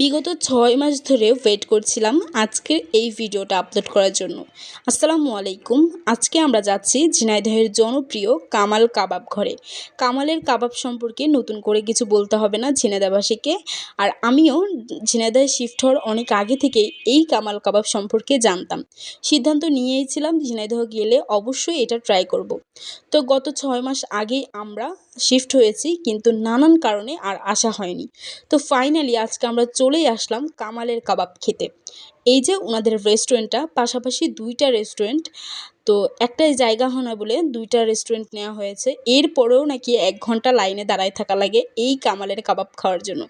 বিগত ছয় মাস ধরে ওয়েট করছিলাম আজকের এই ভিডিওটা আপলোড করার জন্য। আসসালামু আলাইকুম। আজকে আমরা যাচ্ছি ঝিনাইদহের জনপ্রিয় কামাল কাবাব ঘরে। কামালের কাবাব সম্পর্কে নতুন করে কিছু বলতে হবে না ঝিনাইদাবাসীকে আর আমিও ঝিনাইদহে শিফট হওয়ার অনেক আগে থেকেই এই কামাল কাবাব সম্পর্কে জানতাম। সিদ্ধান্ত নিয়েইছিলাম ঝিনাইদহ গেলে অবশ্যই এটা ট্রাই করব। তো গত ছয় মাস আগেই আমরা শিফট হয়েছি, কিন্তু নানান কারণে আর আসা হয়নি। তো ফাইনালি আজকে আমরা চলেই আসলাম কামালের কাবাব খেতে। এই যে ওনাদের রেস্টুরেন্টটা পাশাপাশি দুইটা রেস্টুরেন্ট তো একটাই জায়গা হয় না বলে দুইটা রেস্টুরেন্ট নেওয়া হয়েছে। এরপরেও নাকি এক ঘণ্টা লাইনে দাঁড়ায় থাকা লাগে এই কামালের কাবাব খাওয়ার জন্য।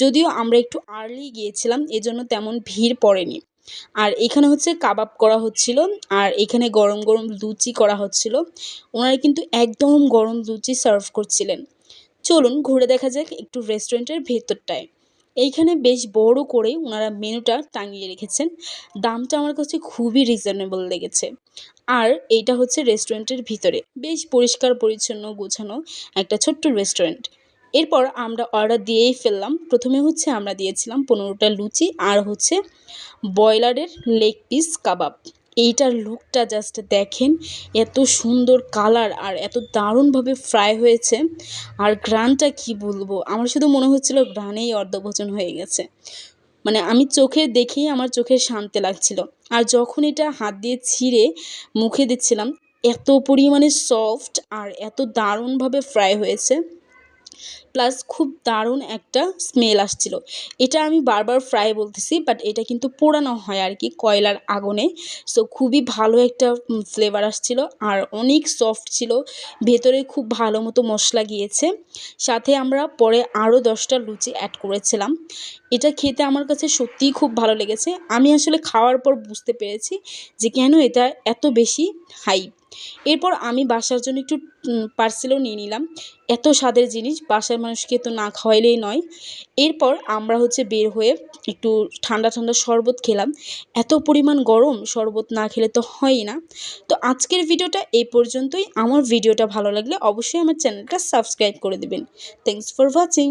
যদিও আমরা একটু আর্লি গিয়েছিলাম, এজন্য তেমন ভিড় পড়েনি। আর এখানে হচ্ছে কাবাব করা হচ্ছিল, আর এখানে গরম গরম লুচি করা হচ্ছিল। ওনারা কিন্তু একদম গরম লুচি সার্ভ করছিলেন। চলুন ঘুরে দেখা যাক একটু রেস্টুরেন্টের ভেতরটায়। এইখানে বেশ বড় করে ওনারা মেনুটা টাঙিয়ে রেখেছেন। দামটা আমার কাছে খুবই রিজনেবল লেগেছে। আর এইটা হচ্ছে রেস্টুরেন্টের ভিতরে। বেশ পরিষ্কার পরিচ্ছন্ন গোছানো একটা ছোট্ট রেস্টুরেন্ট এরপর আমরা অর্ডার দিয়েই ফেললাম। প্রথমে হচ্ছে আমরা দিয়েছিলাম পনেরোটা লুচি আর হচ্ছে ব্রয়লারের লেগ পিস কাবাব। এইটার লুকটা জাস্ট দেখেন, এত সুন্দর কালার আর এত দারুণভাবে ফ্রাই হয়েছে। আর গ্রানটা কি বলব? আমার শুধু মনে হচ্ছিল গ্রানেই অর্ধভোজন হয়ে গেছে। মানে আমি চোখে দেখেই আমার চোখে শান্তি লাগছিল। আর যখন এটা হাত দিয়ে ছিঁড়ে মুখে দিচ্ছিলাম, এত পরিমাণে সফট আর এত দারুণভাবে ফ্রাই হয়েছে। প্লাস খুব দারুণ একটা স্মেল আসছিল। এটা আমি বারবার ফ্রাই বলতেছি বাট এটা কিন্তু পোড়ানো হয় আর কি কয়লার আগুনে। সো খুবই ভালো একটা ফ্লেভার আসছিল আর অনেক সফট ছিল। ভেতরে খুব ভালো মতো মশলা গিয়েছে। সাথে আমরা পরে আরও দশটা লুচি অ্যাড করেছিলাম। এটা খেতে আমার কাছে সত্যিই খুব ভালো লেগেছে। আমি আসলে খাওয়ার পর বুঝতে পেরেছি যে কেন এটা এত বেশি হাই এরপর আমি বাসার জন্য একটু পার্সেলও নিয়ে নিলাম। এত স্বাদের জিনিস, বাসার মানুষকে তো না খাওয়াইলেই নয়। এরপর আমরা হচ্ছে বের হয়ে একটু ঠান্ডা ঠান্ডা শরবত খেলাম। এত পরিমাণ গরম, শরবত না খেলে তো হয়ই না। তো আজকের ভিডিওটা এই পর্যন্তই। আমার ভিডিওটা ভালো লাগলে অবশ্যই আমার চ্যানেলটা সাবস্ক্রাইব করে দেবেন। Thanks for watching